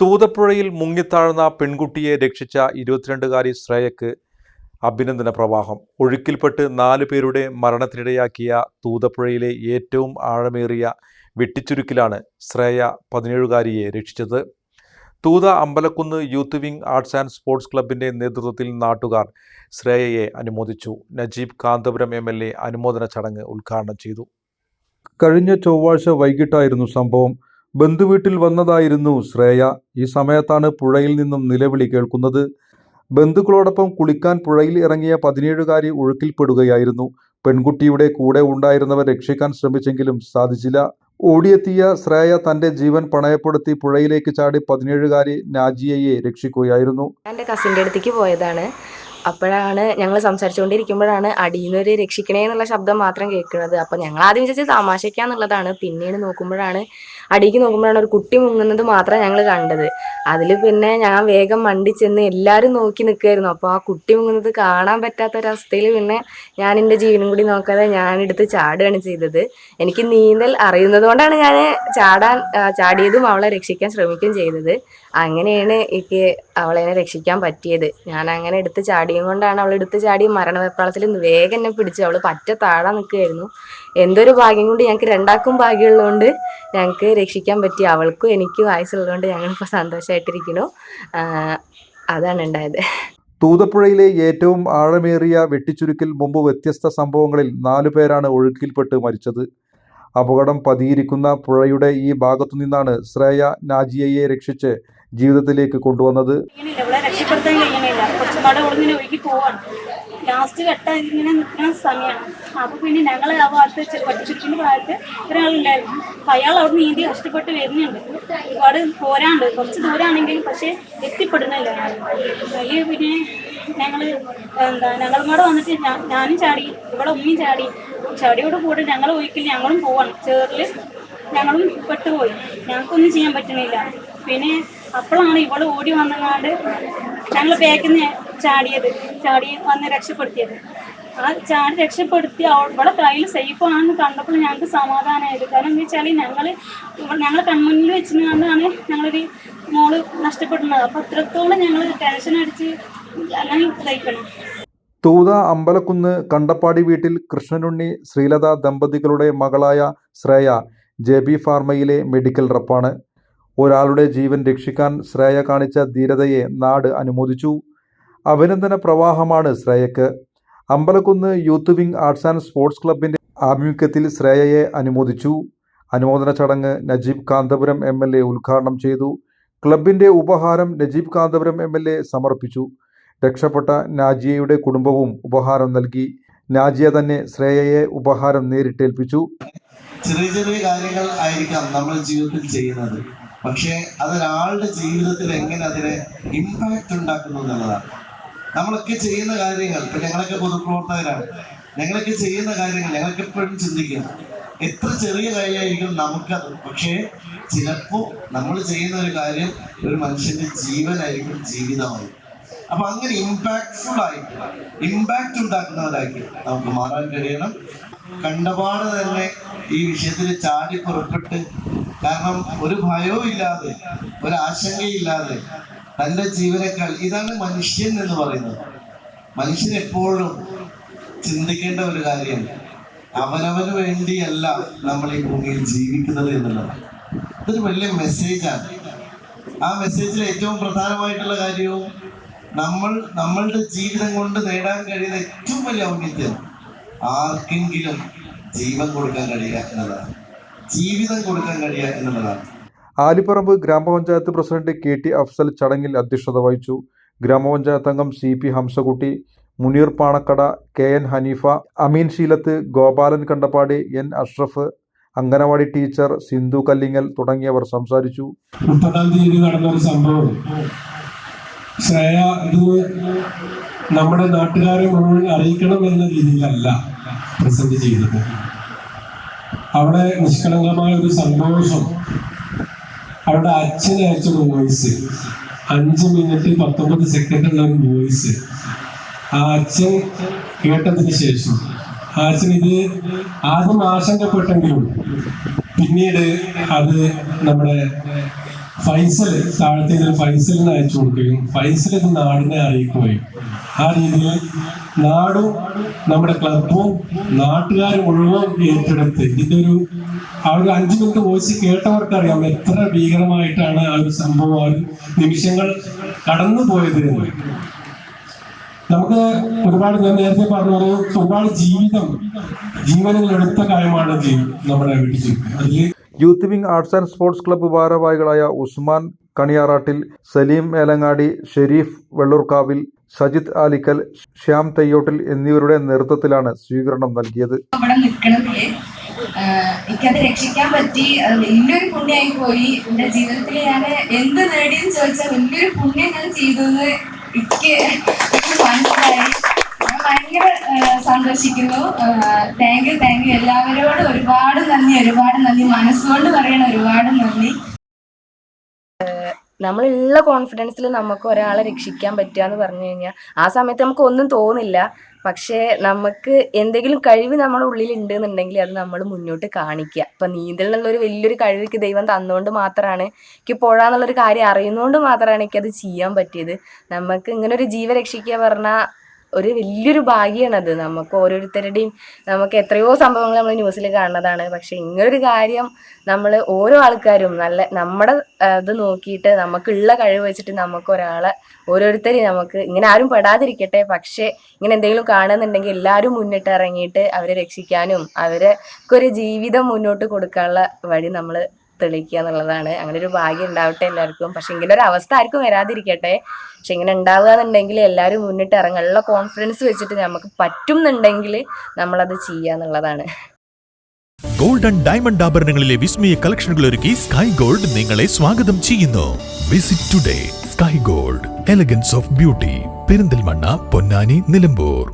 തൂതപ്പുഴയിൽ മുങ്ങിത്താഴ്ന്ന പെൺകുട്ടിയെ രക്ഷിച്ച ഇരുപത്തിരണ്ടുകാരി ശ്രേയക്ക് അഭിനന്ദന പ്രവാഹം. ഒഴുക്കിൽപ്പെട്ട് നാലു പേരുടെ മരണത്തിനിടയാക്കിയ തൂതപ്പുഴയിലെ ഏറ്റവും ആഴമേറിയ വെട്ടിച്ചുരുക്കിലാണ് ശ്രേയ പതിനേഴുകാരിയെ രക്ഷിച്ചത്. Thootha Ambalakkunnu youth wing arts and sports ക്ലബിന്റെ നേതൃത്വത്തിൽ നാട്ടുകാർ ശ്രേയയെ അനുമോദിച്ചു. Najeeb Kanthapuram M L A അനുമോദന ചടങ്ങ് ഉദ്ഘാടനം ചെയ്തു. കഴിഞ്ഞ ചൊവ്വാഴ്ച വൈകിട്ടായിരുന്നു സംഭവം. ബന്ധുവീട്ടിൽ വന്നതായിരുന്നു ശ്രേയ. ഈ സമയത്താണ് പുഴയിൽ നിന്നും നിലവിളി കേൾക്കുന്നത്. ബന്ധുക്കളോടൊപ്പം കുളിക്കാൻ പുഴയിൽ ഇറങ്ങിയ പതിനേഴുകാരി ഒഴുക്കിൽപ്പെടുകയായിരുന്നു. പെൺകുട്ടിയുടെ കൂടെ ഉണ്ടായിരുന്നവർ രക്ഷിക്കാൻ ശ്രമിച്ചെങ്കിലും സാധിച്ചില്ല. ഓടിയെത്തിയ ശ്രേയ തന്റെ ജീവൻ പണയപ്പെടുത്തി പുഴയിലേക്ക് ചാടി പതിനേഴുകാരി നാജിയയെ രക്ഷിക്കുകയായിരുന്നു. എന്റെ കസിന്റെ അടുത്തേക്ക് പോയതാണ്. അപ്പോഴാണ് ഞങ്ങൾ സംസാരിച്ചുകൊണ്ടിരിക്കുമ്പോഴാണ് അടിയിൽ നിന്ന് രക്ഷിക്കണേ എന്നുള്ള ശബ്ദം മാത്രം കേൾക്കുന്നത്. അപ്പോൾ ഞങ്ങൾ ആദ്യം വിചാരിച്ചത് തമാശയ്ക്കാന്നുള്ളതാണ്. പിന്നീട് നോക്കുമ്പോഴാണ് അടിയിലേക്ക് നോക്കുമ്പോഴാണ് ഒരു കുട്ടി മുങ്ങുന്നത് മാത്രമേ ഞങ്ങൾ കണ്ടത്. അതിൽ പിന്നെ ഞാൻ വേഗം മണ്ടി ചെന്ന് എല്ലാവരും നോക്കി നിൽക്കുമായിരുന്നു അപ്പോൾ ആ കുട്ടി മുങ്ങുന്നത് കാണാൻ പറ്റാത്ത പറ്റാത്തൊരവസ്ഥയിൽ പിന്നെ ഞാൻ എന്റെ ജീവനും കൂടി നോക്കാതെ ഞാൻ എടുത്ത് ചാടുകയാണ് ചെയ്തത്. എനിക്ക് നീന്തൽ അറിയുന്നത് കൊണ്ടാണ് ഞാൻ ചാടാൻ ചാടിയതും അവളെ രക്ഷിക്കാൻ ശ്രമിക്കുകയും ചെയ്തത്. അങ്ങനെയാണ് എനിക്ക് അവളെ രക്ഷിക്കാൻ പറ്റിയത്. ഞാൻ അങ്ങനെ എടുത്ത് ചാടിയും കൊണ്ടാണ് അവൾ എടുത്ത് ചാടി മരണവെപ്രാളത്തിൽ വേഗം എന്നെ പിടിച്ചു അവൾ പറ്റ താഴാൻ നിൽക്കുകയായിരുന്നു എന്തൊരു ഭാഗ്യം കൊണ്ട് ഞങ്ങൾക്ക് രണ്ടാക്കും ഭാഗ്യമുള്ളതുകൊണ്ട് ഞങ്ങൾക്ക് രക്ഷിക്കാൻ പറ്റി അവൾക്കും എനിക്കും ആയുസുള്ളതുകൊണ്ട് ഞങ്ങളിപ്പോൾ സന്തോഷമായിട്ടിരിക്കുന്നു അതാണ് ഉണ്ടായത്. തൂതപ്പുഴയിലെ ഏറ്റവും ആഴമേറിയ വെട്ടിച്ചുരുക്കിൽ മുമ്പ് വ്യത്യസ്ത സംഭവങ്ങളിൽ നാലു പേരാണ് ഒഴുക്കിൽപ്പെട്ട് മരിച്ചത്. അപകടം പതിയിരിക്കുന്ന പുഴയുടെ ഈ ഭാഗത്തു നിന്നാണ് ശ്രേയ നാജിയയെ രക്ഷിച്ച് ജീവിതത്തിലേക്ക് കൊണ്ടുവന്നത്. ഇവിടെ ലാസ്റ്റ് ഘട്ടം ഇങ്ങനെ നിൽക്കുന്ന സമയമാണ്. അപ്പോൾ പിന്നെ ഞങ്ങൾ ആ ഭാഗത്ത് പട്ടിച്ചുരുക്കിന്റെ ഭാഗത്ത് ഒരാളുണ്ടായിരുന്നു. അപ്പൊ അയാൾ അവിടെ നീന്തി കഷ്ടപ്പെട്ട് വരുന്നുണ്ട്. ഒരുപാട് പോരാണ്ട് കുറച്ച് ദൂരാണെങ്കിലും പക്ഷെ എത്തിപ്പെടുന്നില്ല വലിയ പിന്നെ ഞങ്ങൾ എന്താ ഞങ്ങളും കൂടെ വന്നിട്ട് ഞാനും ചാടി ഇവിടെ ഉമ്മയും ചാടി. ചാടിയോട് കൂടെ ഞങ്ങൾ ഒഴിക്കില്ല ഞങ്ങളും പോവാണ്. ചേറിൽ ഞങ്ങളും പെട്ടുപോയി. ഞങ്ങൾക്കൊന്നും ചെയ്യാൻ പറ്റുന്നില്ല. പിന്നെ അപ്പോഴാണ് ഇവൾ ഓടി വന്നങ്ങാണ്ട് ഞങ്ങൾ നിന്ന് ചാടിയത് ചാടി വന്ന് രക്ഷപ്പെടുത്തിയത്. ആ ചാടി രക്ഷപ്പെടുത്തി ഇവിടെ കയ്യിൽ സേഫ് ആണെന്ന് കണ്ടപ്പോൾ ഞങ്ങൾക്ക് സമാധാനമായത് കാരണം എന്താ വെച്ചാൽ ഞങ്ങൾ ഞങ്ങൾ കൺമുന്നിൽ വെച്ചുകൊണ്ടാണ് ഞങ്ങളൊരു മോൾ നഷ്ടപ്പെടുന്നത്. അപ്പം അത്രത്തോളം ഞങ്ങൾ ടെൻഷൻ അടിച്ച് അങ്ങനെ ഇതായിക്കണം. തൂത അമ്പലക്കുന്ന് കണ്ടപ്പാടി വീട്ടിൽ കൃഷ്ണനുണ്ണി ശ്രീലത ദമ്പതികളുടെ മകളായ ശ്രേയ ജെ ബി ഫാർമയിലെ മെഡിക്കൽ റപ്പാണ് ഒരാളുടെ ജീവൻ രക്ഷിക്കാൻ ശ്രേയ കാണിച്ച ധീരതയെ നാട് അനുമോദിച്ചു. അഭിനന്ദന പ്രവാഹമാണ് ശ്രേയക്ക്. Ambalakkunnu youth wing arts and sports ക്ലബിന്റെ ആഭിമുഖ്യത്തിൽ ശ്രേയയെ അനുമോദിച്ചു. അനുമോദന ചടങ്ങ് Najeeb Kanthapuram M L A ഉദ്ഘാടനം ചെയ്തു. ക്ലബിന്റെ ഉപഹാരം Najeeb Kanthapuram M L A സമർപ്പിച്ചു. രക്ഷപ്പെട്ട നാജിയയുടെ കുടുംബവും ഉപഹാരം നൽകി. നാജിയ തന്നെ ശ്രേയയെ ഉപഹാരം നേരിട്ടേൽപ്പിച്ചു. ചെറിയ ചെറിയ കാര്യങ്ങൾ ആയിരിക്കാം നമ്മൾ ജീവിതത്തിൽ ചെയ്യുന്നത്. പക്ഷേ അതൊരാളുടെ ജീവിതത്തിൽ എങ്ങനെ അതിനെ ഇമ്പാക്റ്റ് ഉണ്ടാക്കുന്നു എന്നുള്ളതാണ്. നമ്മളൊക്കെ ചെയ്യുന്ന കാര്യങ്ങൾ ഇപ്പൊ ഞങ്ങളൊക്കെ പൊതുപ്രവർത്തകരാണ്. ഞങ്ങളൊക്കെ ചെയ്യുന്ന കാര്യങ്ങൾ ഞങ്ങൾക്ക് എപ്പോഴും ചിന്തിക്കണം എത്ര ചെറിയ കാര്യമായിരിക്കും നമുക്കത്? പക്ഷേ ചിലപ്പോ നമ്മൾ ചെയ്യുന്ന ഒരു കാര്യം ഒരു മനുഷ്യന്റെ ജീവനായിരിക്കും ജീവിതമായി അപ്പൊ അങ്ങനെ ഇമ്പാക്ട്ഫുൾ ആയിട്ട് ഇമ്പാക്ട് ഉണ്ടാക്കുന്നവരായിട്ട് നമുക്ക് മാറാൻ കഴിയണം. കണ്ടപാട് തന്നെ ഈ വിഷയത്തിൽ ചാടി പുറപ്പെട്ട് കാരണം ഒരു ഭയവും ഇല്ലാതെ ഒരാശങ്കയില്ലാതെ തന്റെ ജീവനേക്കാൾ ഇതാണ് മനുഷ്യൻ എന്ന് പറയുന്നത്. മനുഷ്യൻ എപ്പോഴും ചിന്തിക്കേണ്ട ഒരു കാര്യം അവനവന് വേണ്ടിയല്ല നമ്മൾ ഈ ഭൂമിയിൽ ജീവിക്കുന്നത് എന്നുള്ളത് ഇതൊരു വലിയ മെസ്സേജാണ് ആ മെസ്സേജിൽ ഏറ്റവും പ്രധാനമായിട്ടുള്ള കാര്യവും നമ്മൾ നമ്മളുടെ ജീവിതം കൊണ്ട് നേടാൻ കഴിയുന്ന ഏറ്റവും വലിയ ഔന്നിത്യം ആർക്കെങ്കിലും ജീവൻ കൊടുക്കാൻ കഴിയുക എന്നതാണ് ജീവിതം കൊടുക്കാൻ കഴിയുക എന്നുള്ളതാണ്. ആലിപ്പറമ്പ് ഗ്രാമപഞ്ചായത്ത് പ്രസിഡന്റ് കെ ടി അഫ്സൽ ചടങ്ങിൽ അധ്യക്ഷത വഹിച്ചു. ഗ്രാമപഞ്ചായത്ത് അംഗം C P Hamsakutty Muneer Panakkad K N Haneefa Ameen Sheelath Gopalan Kandappadi N Ashraf anganwadi teacher Sindhu Kallingal തുടങ്ങിയവർ സംസാരിച്ചു. മുപ്പതാം തീയതി നടന്ന ഒരു സംഭവം. ശ്രേയ ഇത് നമ്മുടെ നാട്ടുകാരെ മുഴുവൻ അറിയിക്കണം എന്ന രീതിയിലല്ല പ്രസന്റ് ചെയ്തത്. അവിടെ നിഷ്കളങ്കമായ ഒരു സന്തോഷം. അവരുടെ അച്ഛൻ അയച്ചൊരു വോയിസ്. അഞ്ച് മിനിറ്റ് പത്തൊമ്പത് സെക്കൻഡുള്ള ഒരു വോയിസ്. ആ അച്ഛൻ കേട്ടതിന് ശേഷം. ആ അച്ഛൻ ഇത് ആദ്യം ആശങ്കപ്പെട്ടെങ്കിലും പിന്നീട് അത് നമ്മുടെ ഫൈസൽ താഴത്തെ ഫൈസലിന് അയച്ചു കൊടുക്കുകയും ഫൈസൽ ഇത് നാടിനെ അറിയിക്കുകയും ആ രീതിയിൽ നാടും നമ്മുടെ ക്ലബും നാട്ടുകാരും മുഴുവൻ ഏറ്റെടുത്ത്. ഇതിന്റെ ഒരു ആ ഒരു അഞ്ചു മിനിറ്റ് വോയിസ് കേട്ടവർക്കറിയാം എത്ര ഭീകരമായിട്ടാണ് ആ ഒരു സംഭവം ആ ഒരു നിമിഷങ്ങൾ കടന്നു പോയത് എന്ന്. നമുക്ക് ഒരുപാട് ഞാൻ നേരത്തെ പറഞ്ഞ പോലെ ഒരുപാട് ജീവിതം ജീവനങ്ങൾ എടുത്ത കാര്യമാണ് നമ്മുടെ വീട്ടിൽ അതിൽ youth wing arts and sports club ഭാരവാഹികളായ ഉസ്മാൻ കണിയാറാട്ടിൽ സലീം ഏലങ്ങാടി ഷെരീഫ് വെള്ളൂർക്കാവിൽ സജിത് ആലിക്കൽ ശ്യാം തെയ്യോട്ടിൽ എന്നിവരുടെ നേതൃത്വത്തിലാണ് സ്വീകരണം നൽകിയത്. എനിക്കത് രക്ഷിക്കാൻ പറ്റി. വലിയൊരു പുണ്യമായി പോയി. എന്റെ ജീവിതത്തിൽ ഞാൻ എന്ത് നേടിയെന്ന് ചോദിച്ചാൽ വലിയൊരു പുണ്യം ഞാൻ ചെയ്തത് എനിക്ക് മനസ്സിലായി. ഞാൻ ഭയങ്കര സന്തോഷിക്കുന്നു. താങ്ക് യു താങ്ക് യു എല്ലാവരോടും ഒരുപാട് നന്ദി ഒരുപാട് നന്ദി. മനസ്സുകൊണ്ട് പറയണ ഒരുപാട് നന്ദി. നമ്മളുള്ള കോൺഫിഡൻസിൽ നമുക്ക് ഒരാളെ രക്ഷിക്കാൻ പറ്റുക എന്ന് പറഞ്ഞു കഴിഞ്ഞാൽ ആ സമയത്ത് നമുക്ക് ഒന്നും തോന്നില്ല. പക്ഷേ നമുക്ക് എന്തെങ്കിലും കഴിവ് നമ്മുടെ ഉള്ളിൽ ഉണ്ട് എന്നുണ്ടെങ്കിൽ അത് നമ്മൾ മുന്നോട്ട് കാണിക്കുക. ഇപ്പം നീന്തൽ ഒരു വലിയൊരു കഴിവ് ദൈവം തന്നുകൊണ്ട് മാത്രമാണ് എനിക്ക് പുഴ എന്നുള്ളൊരു കാര്യം അറിയുന്നതുകൊണ്ട് മാത്രമാണ് എനിക്കത് ചെയ്യാൻ പറ്റിയത്. നമുക്ക് ഇങ്ങനെ ഒരു ജീവ രക്ഷിക്കുക പറഞ്ഞാൽ ഒരു വലിയൊരു ഭാഗ്യമാണത് നമുക്ക് ഓരോരുത്തരുടെയും നമുക്ക് എത്രയോ സംഭവങ്ങൾ നമ്മൾ ന്യൂസിൽ കാണുന്നതാണ്. പക്ഷെ ഇങ്ങനൊരു കാര്യം നമ്മൾ ഓരോ ആൾക്കാരും നല്ല നമ്മുടെ ഇത് നോക്കിയിട്ട് നമുക്കുള്ള കഴിവ് വെച്ചിട്ട് നമുക്ക് ഒരാളെ ഓരോരുത്തരെയും നമുക്ക് ഇങ്ങനെ ആരും പെടാതിരിക്കട്ടെ. പക്ഷേ ഇങ്ങനെ എന്തെങ്കിലും കാണുന്നുണ്ടെങ്കിൽ എല്ലാവരും മുന്നിട്ട് ഇറങ്ങിയിട്ട് അവരെ രക്ഷിക്കാനും അവരെ ഒരു ജീവിതം മുന്നോട്ട് കൊടുക്കാനുള്ള വഴി നമ്മൾ തെളിയിക്കുക എന്നുള്ളതാണ്. അങ്ങനെ ഒരു ഭാഗ്യം ഉണ്ടാവട്ടെ എല്ലാവർക്കും. പക്ഷെ ഇങ്ങനെ ഒരു അവസ്ഥ ആർക്കും വരാതിരിക്കട്ടെ. പക്ഷെ ഇങ്ങനെ ഉണ്ടാവുക എന്നുണ്ടെങ്കിൽ എല്ലാവരും മുന്നിട്ട് ഇറങ്ങുക. ഉള്ള കോൺഫിഡൻസ് വെച്ചിട്ട് നമുക്ക് പറ്റുന്നുണ്ടെങ്കിൽ നമ്മളത് ചെയ്യുക എന്നുള്ളതാണ്. ഗോൾഡൻ ഡയമണ്ട് ആഭരണങ്ങളിലെ വിസ്മയ കളക്ഷനുകൾ ഒരുക്കി സ്കൈ ഗോൾഡ് നിങ്ങളെ സ്വാഗതം ചെയ്യുന്നു. Visit today sky gold elegance of beauty Perinthalmanna Ponnani Nilambur.